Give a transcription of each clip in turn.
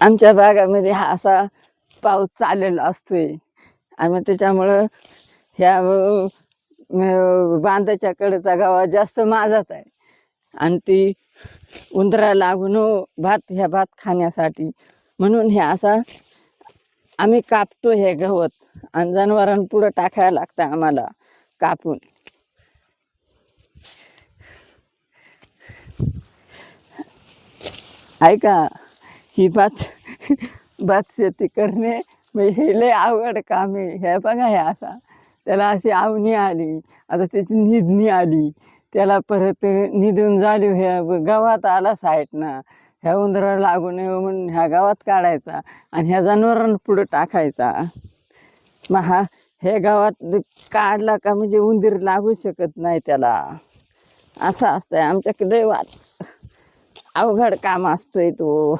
आमच्या भागामध्ये हा असा पाऊस चाललेला असतोय. आणि मग त्याच्यामुळं ह्या अं, बांधाच्या कडेचा गावा जास्त माझाच आहे. आणि ती उंदरा लागून भात ह्या भात खाण्यासाठी म्हणून हे असा आम्ही कापतो हे गवत. आणि जनावरांपुढं टाकायला लागतं आम्हाला कापून. ऐका. ही भात भात शेती करणे म्हणजे हे लय अवघड काम आहे. हे बघा हे असा त्याला अशी आवणी आली. आता त्याची निधनी आली. त्याला परत निधून झाली. ह्या गावात आला साईडनं. ह्या उंदराला लागू नये म्हणून ह्या गावात काढायचा आणि ह्या जनावरांना पुढं टाकायचा. मग हा हे गावात काढला का म्हणजे उंदीर लागू शकत नाही त्याला. असं असतंय. आमच्याकडे वाट अवघड काम असतोय तो.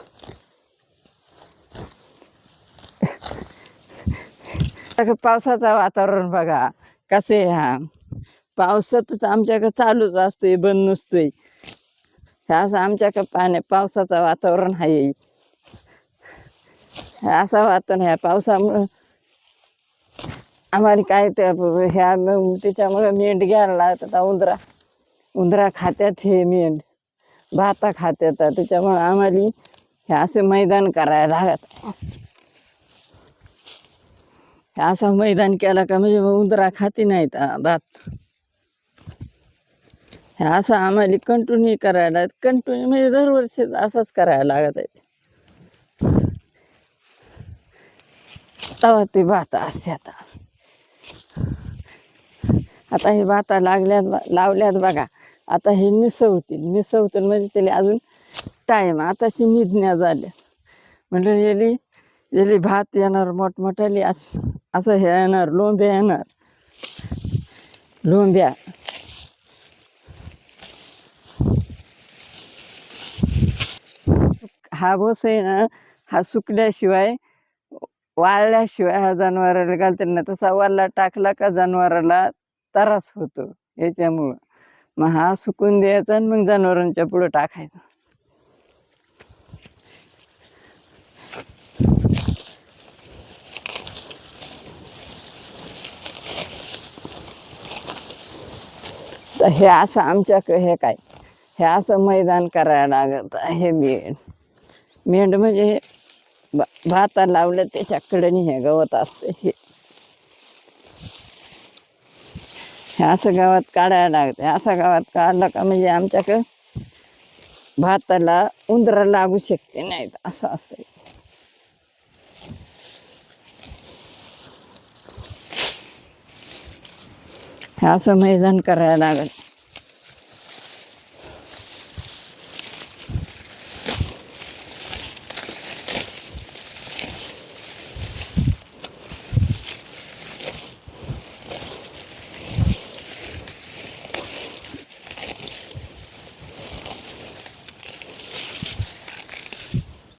पावसाचं वातावरण बघा कसे हा. पावसातच आमच्याकडे चालूच असतोय बंद नसतोय. हे असं आमच्याकडे पाण्या पावसाचं वातावरण आहे. हे असं वातावरण ह्या पावसामुळं आम्हाला काय त्या ह्या त्याच्यामुळं मेंढ घ्यायला लागतात उंदरा उंदरा खात्यात हे मेंढ भाता खात्यात त्याच्यामुळं आम्हाला हे असं मैदान करायला लागत. असं मैदान केला का म्हणजे मग उंदरा खाती नाहीत भात हे असं आम्हाला कंटिन्यू करायला कंटिन्यू म्हणजे दरवर्षी असंच करायला लागत आहे तवा ते भात असते आता. आता हे भाता लागल्यात बा- लावल्यात बघा. आता हे निसवतील निसवतील म्हणजे त्याला अजून टाईम आताशी निधण्या झाल्या. म्हणजे याली याली भात येणार मोठमोठ्याले असं असं हे येणार लोंब्या येणार. लोंब्या. हा बोस आहे ना हा सुकल्याशिवाय वाळल्याशिवाय हा जनावराला घालते ना तसा वाळला टाकला का जनावराला त्रास होतो याच्यामुळं. मग हा सुकून द्यायचा आणि मग जनावरांच्या पुढं टाकायचा. तर हे असं आमच्याकडे हे काय? हे असं मैदान करायला लागत हे मेंढ. मेंढ म्हणजे भा- भाता लावलं त्याच्याकडे हे गवत असतं हे. हे असं गावात काढायला लागतं. असं गावात काढलं का म्हणजे आमच्याकडं भाताला उंदरा लागू शकते नाहीत असं असतं. असं मैदान करायला लागेल.